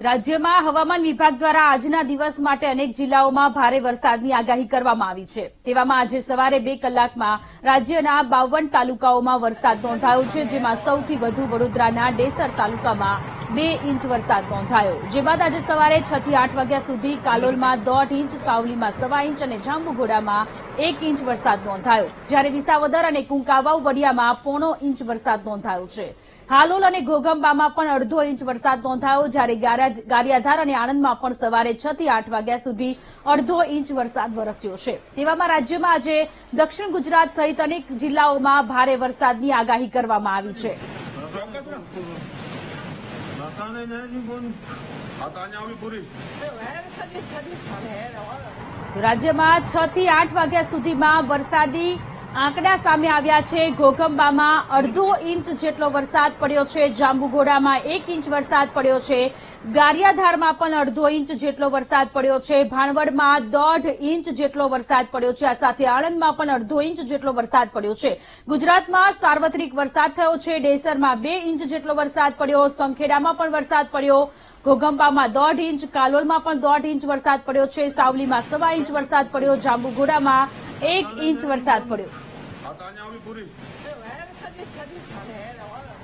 રાજ્યમાં હવામાન વિભાગ દ્વારા આજના દિવસ માટે અનેક જિલ્લાઓમાં ભારે વરસાદની આગાહી કરવામાં આવી છે. તેવામાં આજે સવારે બે કલાકમાં રાજ્યના બાવન તાલુકાઓમાં વરસાદ નોંધાયો છે, જેમાં સૌથી વધુ વડોદરાના ડેસર તાલુકામાં બે ઇંચ વરસાદ નોંધાયો. જે બાદ આજે સવારે છ થી આઠ વાગ્યા સુધી કાલોલમાં દોઢ ઇંચ, સાવલીમાં સવા ઇંચ અને જાંબુઘોડામાં એક ઇંચ વરસાદ નોંધાયો. જ્યારે વિસાવદર અને કુંકાવાવ વડિયામાં પોણો ઇંચ વરસાદ નોંધાયો છે. હાલોલ અને ઘોઘંબામાં પણ અડધો ઇંચ વરસાદ નોંધાયો, જ્યારે ગારા- ગારિયાધાર અને આણંદમાં પણ સવારે છ થી આઠ વાગ્યા સુધી અડધો ઇંચ વરસાદ વરસ્યો છે. તેવામાં રાજ્યમાં આજે દક્ષિણ ગુજરાત સહિત અનેક જિલ્લાઓમાં ભારે વરસાદની આગાહી કરવામાં આવી છે. Hastaneye nereden koymuş? Hastaneye abi polis. રાજ્યમાં છ થી આઠ વાગ્યા સુધીમાં વરસાદી આંકડા સામે આવ્યા છે. ઘોઘંબામાં અડધો ઇંચ જેટલો વરસાદ પડ્યો છે. જાંબુઘોડામાં એક ઇંચ વરસાદ પડ્યો છે. ગારિયાધારમાં પણ અડધો ઇંચ જેટલો વરસાદ પડ્યો છે. ભાણવડમાં દોઢ ઇંચ જેટલો વરસાદ પડ્યો છે. આ સાથે આણંદમાં પણ અડધો ઇંચ જેટલો વરસાદ પડ્યો છે. ગુજરાતમાં સાર્વત્રિક વરસાદ થયો છે. ડેસરમાં બે ઇંચ જેટલો વરસાદ પડ્યો. સંખેડામાં પણ વરસાદ પડ્યો. ઘોઘંબામાં દોઢ ઇંચ, કાલોલમાં પણ દોઢ ઇંચ વરસાદ પડ્યો છે. સાવલીમાં સવા ઇંચ વરસાદ પડ્યો. જાંબુઘોડામાં એક ઇંચ વરસાદ પડ્યો. Katanya Wibu nih. Itu kan, kan, kan, kan, kan, kan, kan,